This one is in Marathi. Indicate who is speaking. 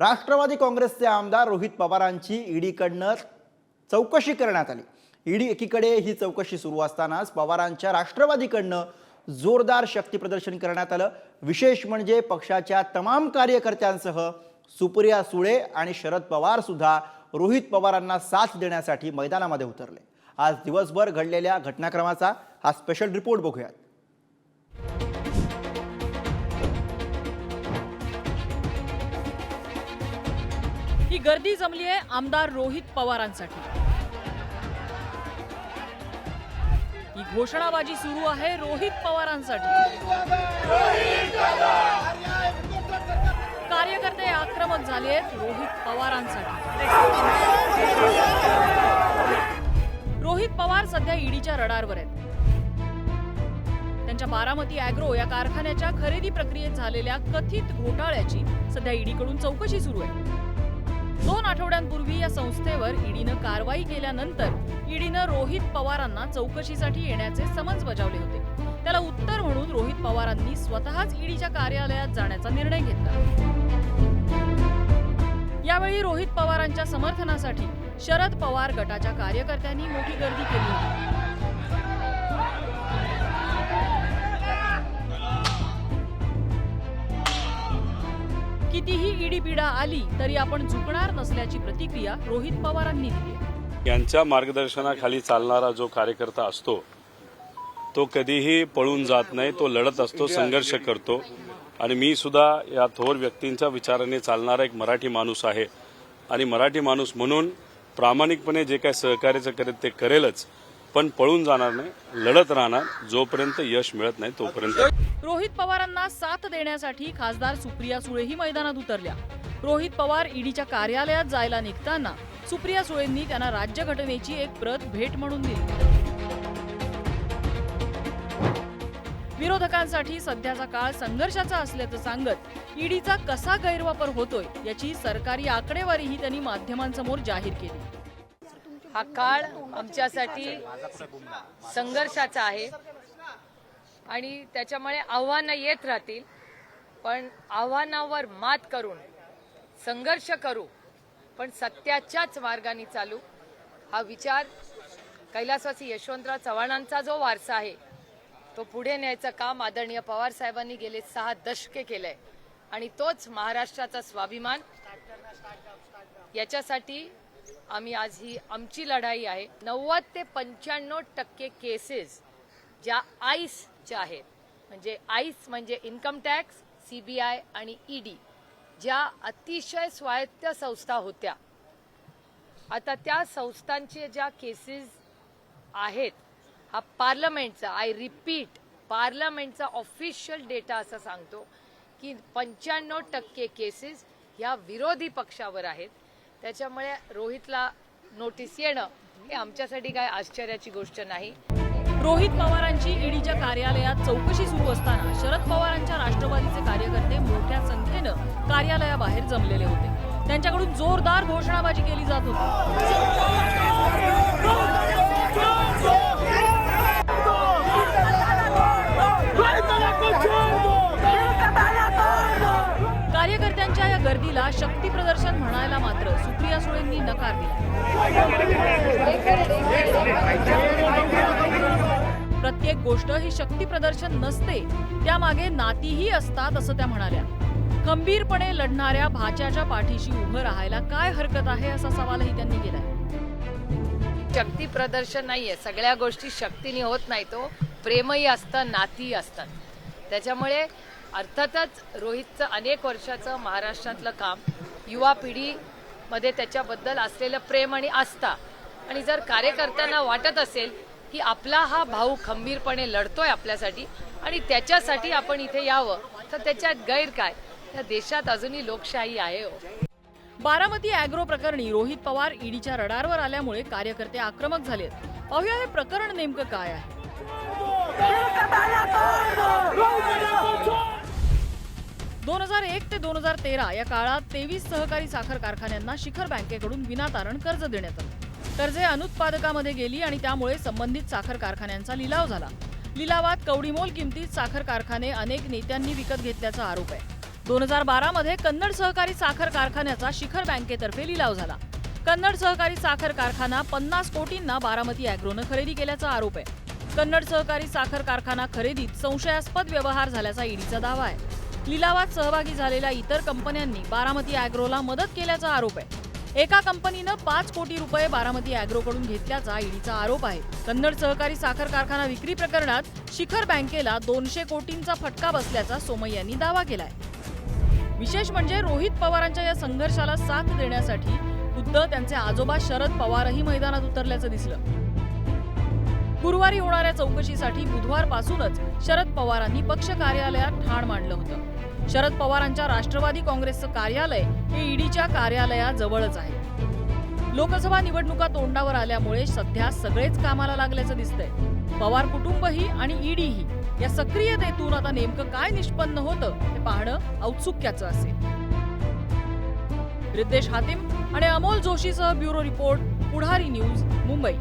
Speaker 1: राष्ट्रवादी काँग्रेसचे आमदार रोहित पवारांची ईडीकडनं चौकशी करण्यात आली. ईडी एकीकडे ही चौकशी सुरू असतानाच पवारांच्या राष्ट्रवादीकडनं जोरदार शक्तीप्रदर्शन करण्यात आलं. विशेष म्हणजे पक्षाच्या तमाम कार्यकर्त्यांसह सुप्रिया सुळे आणि शरद पवार सुद्धा रोहित पवारांना साथ देण्यासाठी मैदानामध्ये उतरले. आज दिवसभर घडलेल्या घटनाक्रमाचा हा स्पेशल रिपोर्ट बघूयात.
Speaker 2: ही गर्दी जमली आहे आमदार रोहित पवारांसाठी. ही घोषणाबाजी सुरू आहे रोहित पवारांसाठी. कार्यकर्ते आक्रमक झाले आहेत रोहित पवारांसाठी. रोहित पवार सध्या ईडीच्या रडारवर आहेत. त्यांच्या बारामती अॅग्रो या कारखान्याच्या खरेदी प्रक्रियेत झालेल्या कथित घोटाळ्याची सध्या ईडीकडून चौकशी सुरू आहे. दोन आठवड्यांपूर्वी या संस्थेवर ईडीनं कारवाई केल्यानंतर ईडीनं रोहित पवारांना चौकशीसाठी येण्याचे समन्स बजावले होते. त्याला उत्तर म्हणून रोहित पवारांनी स्वतःच ईडीच्या कार्यालयात जाण्याचा निर्णय घेतला. यावेळी रोहित पवारांच्या समर्थनासाठी शरद पवार गटाच्या कार्यकर्त्यांनी मोठी गर्दी केली होती. पिढा आली तरी आपण झुकणार नसल्याची प्रतिक्रिया रोहित पवारांनी दिली.
Speaker 3: यांच्या मार्गदर्शनाखाली चालणारा जो कार्यकर्ता असतो तो कधीही पळून जात नाही तो लढत असतो संघर्ष करतो. आणि मी सुद्धा या थोर व्यक्तींच्या विचाराने चालणारा एक मराठी माणूस आहे. आणि मराठी माणूस म्हणून प्रामाणिकपणे जे काय सहकार्याचं करेल ते करेलच. पण पळून जाणार नाही लढत राहणार जोपर्यंत यश मिळत नाही तोपर्यंत.
Speaker 2: रोहित पवारांना साथ देण्यासाठी खासदार सुप्रिया सुळेही मैदानात उतरल्या. रोहित पवार ईडीच्या कार्यालयात जायला निघताना सुप्रिया सुळेंनी त्यांना राज्यघटनेची एक प्रत भेट म्हणून दिली. विरोधकांसाठी सध्याचा काळ संघर्षाचा असल्याचं सांगत ईडीचा कसा गैरवापर होतोय याची सरकारी आकडेवारीही त्यांनी माध्यमांसमोर जाहीर केली.
Speaker 4: हा काळ आमच्यासाठी संघर्षाचा आहे आणि त्याच्यामुळे आव्हानं येत राहतील पण आव्हानावर मात करून संघर्ष करू पण सत्याच्याच मार्गाने चालू. हा विचार कैलासवासी यशवंतराव चव्हाणांचा जो वारसा आहे तो पुढे न्यायचं काम आदरणीय पवार साहेबांनी गेले सहा दशके केलंय. आणि तोच महाराष्ट्राचा स्वाभिमान. याच्यासाठी आम्ही आज ही आमची लढाई आहे. नव्वद ते पंच्याण्णव टक्के केसेस ज्या आईसच्या आहेत म्हणजे आईस म्हणजे इन्कम टॅक्स सीबीआय आणि ईडी ज्या अतिशय स्वायत्त संस्था होत्या. आता त्या संस्थांचे ज्या केसेस आहेत हा पार्लमेंटचा आय रिपीट पार्लमेंटचा ऑफिशियल डेटा असा सांगतो की पंच्याण्णव टक्के केसेस ह्या विरोधी पक्षावर आहेत. त्याच्यामुळे रोहितला नोटीस येणं हे आमच्यासाठी काय आश्चर्याची गोष्ट नाही.
Speaker 2: रोहित पवारांची ईडीच्या कार्यालयात चौकशी सुरू असताना शरद पवारांच्या राष्ट्रवादीचे कार्यकर्ते मोठ्या संख्येनं कार्यालयाबाहेर जमलेले होते. त्यांच्याकडून जोरदार घोषणाबाजी केली जात होती. कार्यकर्त्यांच्या या गर्दीला शक्ती प्रदर्शन म्हणायला मात्र सुप्रिया सुळेंनी नकार दिला. प्रत्येक गोष्ट ही शक्ती प्रदर्शन नसते त्यामागे नातीही असतात असं त्या म्हणाल्या. खंबीरपणे लढणाऱ्या भाच्याच्या पाठीशी उभं राहायला काय हरकत आहे असा सवालही त्यांनी केलाय.
Speaker 4: शक्ती प्रदर्शन नाहीये. सगळ्या गोष्टी शक्तीने होत नाही तो. प्रेमही असतं नातीही असतात त्याच्यामुळे अर्थातच रोहितचं अनेक वर्षाचं महाराष्ट्रातलं काम युवा पिढीमध्ये त्याच्याबद्दल असलेलं प्रेम आणि आस्था. आणि जर कार्यकर्त्यांना वाटत असेल की आपला हा भाऊ खंबीरपणे लढतोय आपल्यासाठी आणि त्याच्यासाठी आपण इथे यावं. तर त्याच्यात गैर काय? त्या देशात अजूनही लोकशाही आहे हो.
Speaker 2: बारामती अॅग्रो प्रकरणी रोहित पवार ईडीच्या रडारवर आल्यामुळे कार्यकर्ते आक्रमक झालेत. पाहूया हे प्रकरण नेमकं काय आहे. दोन हजार एक ते दोन हजार तेरा या काळात तेवीस सहकारी साखर कारखान्यांना शिखर बँकेकडून विनातारण कर्ज देण्यात आलं. कर्जे अनुत्पादकामध्ये गेली आणि त्यामुळे संबंधित साखर कारखान्यांचा लिलाव झाला. लिलावात कवडीमोल किमतीत साखर कारखाने अनेक नेत्यांनी विकत घेतल्याचा आरोप आहे. दोन हजार बारा मध्ये कन्नड सहकारी साखर कारखान्याचा शिखर बँकेतर्फे लिलाव झाला. कन्नड सहकारी साखर कारखाना पन्नास कोटींना बारामती अॅग्रोनं खरेदी केल्याचा आरोप आहे. कन्नड सहकारी साखर कारखाना खरेदीत संशयास्पद व्यवहार झाल्याचा ईडीचा दावा आहे. लिलावात सहभागी झालेल्या इतर कंपन्यांनी बारामती अॅग्रोला मदत केल्याचा आरोप आहे. एका कंपनीनं पाच कोटी रुपये बारामती अॅग्रोकडून घेतल्याचा ईडीचा आरोप आहे. कन्नड सहकारी साखर कारखाना विक्री प्रकरणात शिखर बँकेला दोनशे कोटींचा फटका बसल्याचा सोमय्या यांनी दावा केलाय. विशेष म्हणजे रोहित पवारांच्या या संघर्षाला साथ देण्यासाठी खुद्द त्यांचे आजोबा शरद पवारही मैदानात उतरल्याचं दिसलं. गुरुवारी होणाऱ्या चौकशीसाठी बुधवारपासूनच शरद पवारांनी पक्ष कार्यालयात ठाण मांडलं होतं. शरद पवारांच्या राष्ट्रवादी काँग्रेसचं कार्यालय हे ईडीच्या कार्यालयाजवळच आहे. लोकसभा निवडणुका तोंडावर आल्यामुळे सध्या सगळेच कामाला लागल्याचं दिसतंय. पवार कुटुंबही आणि ईडीही या सक्रियतेतून आता नेमकं काय निष्पन्न होतं हे पाहणं औत्सुक्याचं असेल. रितेश हातिम आणि Amol जोशीसह bureau report Pudhari news Mumbai.